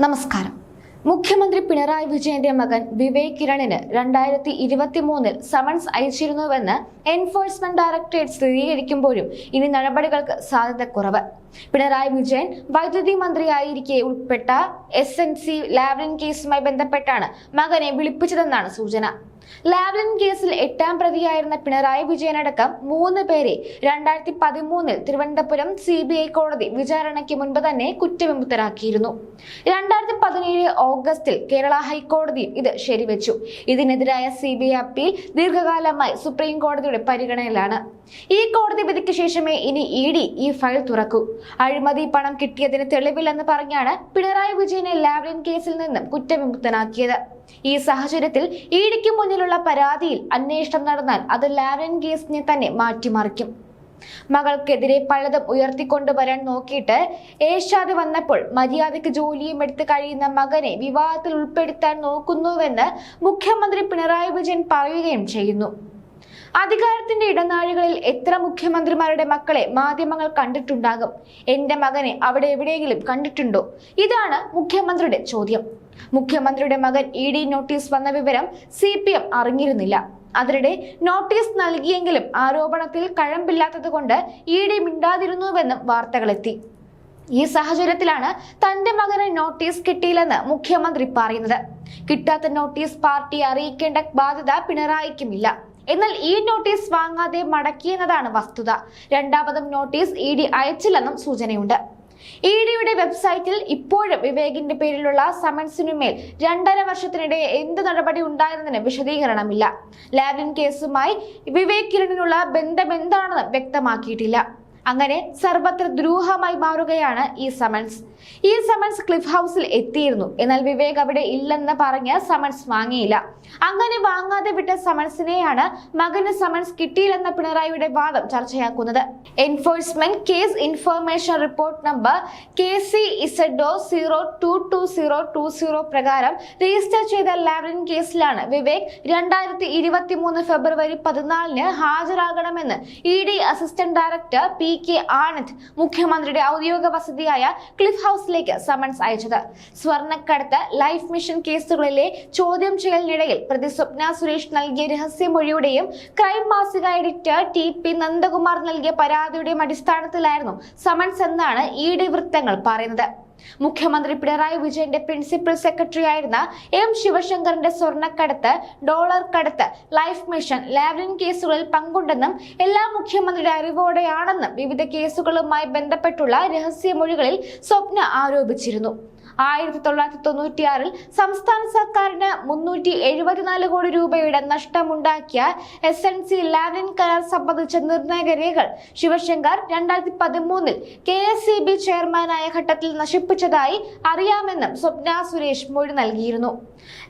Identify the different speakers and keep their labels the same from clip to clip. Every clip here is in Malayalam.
Speaker 1: നമസ്കാരം. മുഖ്യമന്ത്രി പിണറായി വിജയന്റെ മകൻ വിവേക് കിരണിന് രണ്ടായിരത്തി ഇരുപത്തി മൂന്നിൽ സമൻസ് അയച്ചിരുന്നുവെന്ന് എൻഫോഴ്സ്മെന്റ് ഡയറക്ടറേറ്റ് സ്ഥിരീകരിക്കുമ്പോഴും ഇനി നടപടികൾക്ക് സാധ്യത കുറവ്. പിണറായി വിജയൻ വൈദ്യുതി മന്ത്രിയായിരിക്കെ ഉൾപ്പെട്ട എസ് എൻ സി ലാവ്ലിൻ കേസുമായി ബന്ധപ്പെട്ടാണ് മകനെ വിളിപ്പിച്ചതെന്നാണ് സൂചന. ലാവ്ലിൻ കേസിൽ എട്ടാം പ്രതിയായിരുന്ന പിണറായി വിജയനടക്കം മൂന്ന് പേരെ രണ്ടായിരത്തി പതിമൂന്നിൽ തിരുവനന്തപുരം സി ബി ഐ കോടതി വിചാരണയ്ക്ക് മുൻപ് തന്നെ കുറ്റവിമുക്തരാക്കിയിരുന്നു. രണ്ടായിരത്തി പതിനേഴ് ഓഗസ്റ്റിൽ കേരള ഹൈക്കോടതിയും ഇത് ശരിവെച്ചു. ഇതിനെതിരായ സി ബി ഐ അപ്പീൽ ദീർഘകാലമായി സുപ്രീം കോടതിയുടെ പരിഗണനയിലാണ്. ഈ കോടതി വിധിക്ക് ശേഷമേ ഇനി ഇ ഡി ഈ ഫയൽ തുറക്കൂ. അഴിമതി പണം കിട്ടിയതിന് തെളിവില്ലെന്ന് പറഞ്ഞാണ് പിണറായി വിജയനെ ലാവ്ലിൻ കേസിൽ നിന്നും കുറ്റവിമുക്തനാക്കിയത്. ഈ സാഹചര്യത്തിൽ ഇഡിക്ക് മുന്നിലുള്ള പരാതിയിൽ അന്വേഷണം നടന്നാൽ അത് ലാവ്ലിൻ കേസിനെ തന്നെ മാറ്റിമറിക്കും. മകൾക്കെതിരെ പലതും ഉയർത്തിക്കൊണ്ടുവരാൻ നോക്കിയിട്ട് ഏഷ്യാതെ വന്നപ്പോൾ മര്യാദയ്ക്ക് ജോലിയും എടുത്ത് കഴിയുന്ന മകനെ വിവാഹത്തിൽ ഉൾപ്പെടുത്താൻ നോക്കുന്നുവെന്ന് മുഖ്യമന്ത്രി പിണറായി വിജയൻ പറയുകയും ചെയ്യുന്നു. അധികാരത്തിന്റെ ഇടനാഴികളിൽ എത്ര മുഖ്യമന്ത്രിമാരുടെ മക്കളെ മാധ്യമങ്ങൾ കണ്ടിട്ടുണ്ടാകും? എന്റെ മകനെ അവിടെ എവിടെയെങ്കിലും കണ്ടിട്ടുണ്ടോ? ഇതാണ് മുഖ്യമന്ത്രിയുടെ ചോദ്യം. മുഖ്യമന്ത്രിയുടെ മകൻ ഇ ഡി നോട്ടീസ് വന്ന വിവരം സി പി എം അറിഞ്ഞിരുന്നില്ല. അതിനിടെ നോട്ടീസ് നൽകിയെങ്കിലും ആരോപണത്തിൽ കഴമ്പില്ലാത്തത് കൊണ്ട് ഇ ഡി മിണ്ടാതിരുന്നുവെന്നും വാർത്തകളെത്തി. ഈ സാഹചര്യത്തിലാണ് തന്റെ മകന് നോട്ടീസ് കിട്ടിയില്ലെന്ന് മുഖ്യമന്ത്രി പറയുന്നത്. കിട്ടാത്ത നോട്ടീസ് പാർട്ടി അറിയിക്കേണ്ട ബാധ്യത പിണറായിക്കുമില്ല. എന്നാൽ ഈ നോട്ടീസ് വാങ്ങാതെ മടക്കിയെന്നതാണ് വസ്തുത. രണ്ടാമതും നോട്ടീസ് ഇ ഡി അയച്ചില്ലെന്നും സൂചനയുണ്ട്. ഇ ഡിയുടെ വെബ്സൈറ്റിൽ ഇപ്പോഴും വിവേകിന്റെ പേരിലുള്ള സമൻസിനുമേൽ രണ്ടര വർഷത്തിനിടെ എന്ത് നടപടി ഉണ്ടായിരുന്നതിന് വിശദീകരണമില്ല. ലാവ്ലിൻ കേസുമായി വിവേക് കിരണിനുള്ള ബന്ധമെന്താണെന്ന് വ്യക്തമാക്കിയിട്ടില്ല. അങ്ങനെ സർവത്ര ദ്രൂഹമായി മാറുകയാണ് ഈ സമൻസ്. ഈ സമൻസ് ക്ലിഫ് ഹൗസിൽ എത്തിയിരുന്നു. എന്നാൽ വിവേക് അവിടെ ഇല്ലെന്ന് പറഞ്ഞ് സമൻസ് വാങ്ങിയില്ല. അങ്ങനെ വാങ്ങാതെ വിട്ട സമൻസിനെയാണ് മകന് സമൻസ് കിട്ടിയില്ലെന്ന പിണറായിയുടെ വാദം ചർച്ചയാക്കുന്നത്. Enforcement case information report number K C ഇസഡോ zero two two zero two zero പ്രകാരം രജിസ്റ്റർ ചെയ്ത ലാവ്ലിൻ കേസിലാണ് വിവേക് രണ്ടായിരത്തി ഇരുപത്തി മൂന്ന് ഫെബ്രുവരി പതിനാലിന് ഹാജരാകണമെന്ന് E D assistant director P K Anand മുഖ്യമന്ത്രിയുടെ ഔദ്യോഗിക വസതിയായ ക്ലിഫ് ഹൗസിലേക്ക് സമൻസ് അയച്ചത്. സ്വർണക്കടത്ത് ലൈഫ് മിഷൻ കേസുകളിലെ ചോദ്യം ചെയ്യലിനിടയിൽ പ്രതി സ്വപ്ന സുരേഷ് നൽകിയ രഹസ്യമൊഴിയുടെയും ക്രൈം മാസിക എഡിറ്റർ ടി പി നന്ദകുമാർ നൽകിയ പരാതിയുടെയും അടിസ്ഥാനത്തിലായിരുന്നു സമൻസ് എന്നാണ് ഇ ഡി വൃത്തങ്ങൾ പറയുന്നത്. മുഖ്യമന്ത്രി പിണറായി വിജയന്റെ പ്രിൻസിപ്പൽ സെക്രട്ടറി ആയിരുന്ന എം ശിവശങ്കറിന്റെ സ്വർണക്കടത്ത് ഡോളർ കടത്ത് ലൈഫ് മിഷൻ ലാവ്ലിൻ കേസുകളിൽ പങ്കുണ്ടെന്നും എല്ലാ മുഖ്യമന്ത്രിയുടെ അറിവോടെയാണെന്നും വിവിധ കേസുകളുമായി ബന്ധപ്പെട്ടുള്ള രഹസ്യമൊഴികളിൽ സ്വപ്ന ആരോപിച്ചിരുന്നു. ആയിരത്തി തൊള്ളായിരത്തി തൊണ്ണൂറ്റിയാറിൽ സംസ്ഥാന സർക്കാരിന് മുന്നൂറ്റി എഴുപത്തിനാല് കോടി രൂപയുടെ നഷ്ടമുണ്ടാക്കിയ എസ് എൻ സി ലാവ്ലിൻ കരാർ സംബന്ധിച്ച നിർണായക രേഖകൾ ശിവശങ്കർ രണ്ടായിരത്തി പതിമൂന്നിൽ കെ എസ് സി ബി ചെയർമാനായ ഘട്ടത്തിൽ നശിപ്പിച്ചതായി അറിയാമെന്നും സ്വപ്ന സുരേഷ് മൊഴി നൽകിയിരുന്നു.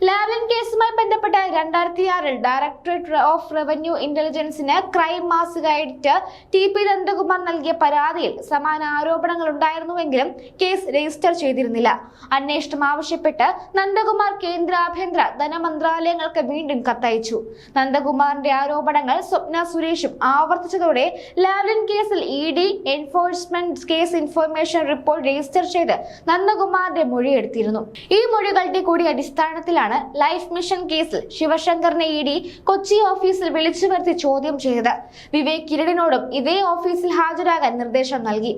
Speaker 1: ലാവ്ലിൻ കേസുമായി ബന്ധപ്പെട്ട രണ്ടായിരത്തി ആറിൽ ഡയറക്ടറേറ്റ് ഓഫ് റവന്യൂ ഇന്റലിജൻസിന് ക്രൈം മാസിക എഡിറ്റർ ടി പി നന്ദകുമാർ നൽകിയ പരാതിയിൽ സമാന ആരോപണങ്ങൾ ഉണ്ടായിരുന്നുവെങ്കിലും കേസ് രജിസ്റ്റർ ചെയ്തിരുന്നില്ല. അന്വേഷണം ആവശ്യപ്പെട്ട് നന്ദകുമാർ കേന്ദ്ര ആഭ്യന്തര ധനമന്ത്രാലയങ്ങൾക്ക് വീണ്ടും കത്തയച്ചു. നന്ദകുമാറിന്റെ ആരോപണങ്ങൾ സ്വപ്ന സുരേഷും ആവർത്തിച്ചതോടെ ലാവ്ലിൻ കേസിൽ E D enforcement case information report register ചെയ്ത് നന്ദകുമാറിന്റെ മൊഴിയെടുത്തിരുന്നു. ഈ മൊഴികളുടെ കൂടി അടിസ്ഥാനത്തിലാണ് ലൈഫ് മിഷൻ കേസിൽ ശിവശങ്കറിനെ ഇ ഡി കൊച്ചി ഓഫീസിൽ വിളിച്ചു വരുത്തി ചോദ്യം ചെയ്തത്. വിവേക് കിരണിനോടും ഇതേ ഓഫീസിൽ ഹാജരാകാൻ നിർദ്ദേശം നൽകി.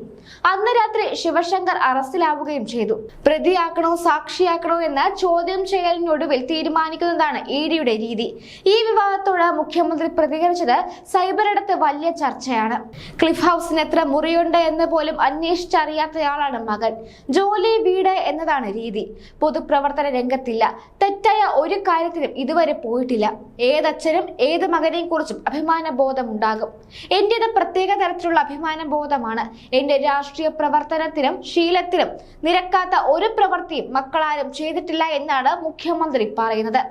Speaker 1: അന്ന് രാത്രി ശിവശങ്കർ അറസ്റ്റിലാവുകയും ചെയ്തു. പ്രതിയാക്കണോ സാക്ഷിയാക്കണോ എന്ന് ചോദ്യം ചെയ്യലിനൊടുവിൽ തീരുമാനിക്കുന്നതാണ് ഇ ഡിയുടെ രീതി. ഈ വിവാദത്തോട് മുഖ്യമന്ത്രി പ്രതികരിച്ചത് സൈബറിടത്ത് വലിയ ചർച്ചയാണ്. ക്ലിഫ് ഹൗസിന് എത്ര മുറിയുണ്ട് എന്ന് പോലും അന്വേഷിച്ചറിയാത്തയാളാണ് മകൻ. ജോലി വീട് എന്നതാണ് രീതി. പൊതുപ്രവർത്തന രംഗത്തില്ല. തെറ്റായ ഒരു കാര്യത്തിലും ഇതുവരെ പോയിട്ടില്ല. ഏതച്ഛനും ഏത് മകനെയും കുറിച്ചും അഭിമാന ബോധം ഉണ്ടാകും എന്റേത് പ്രത്യേക തരത്തിലുള്ള അഭിമാന ബോധമാണ് എന്റെ രാഷ്ട്രീയ പ്രവർത്തനത്തിനും ശീലത്തിനും നിരക്കാത്ത ഒരു പ്രവൃത്തിയും മക്കളാരും ചെയ്തിട്ടില്ല എന്നാണ് മുഖ്യമന്ത്രി പറയുന്നത്.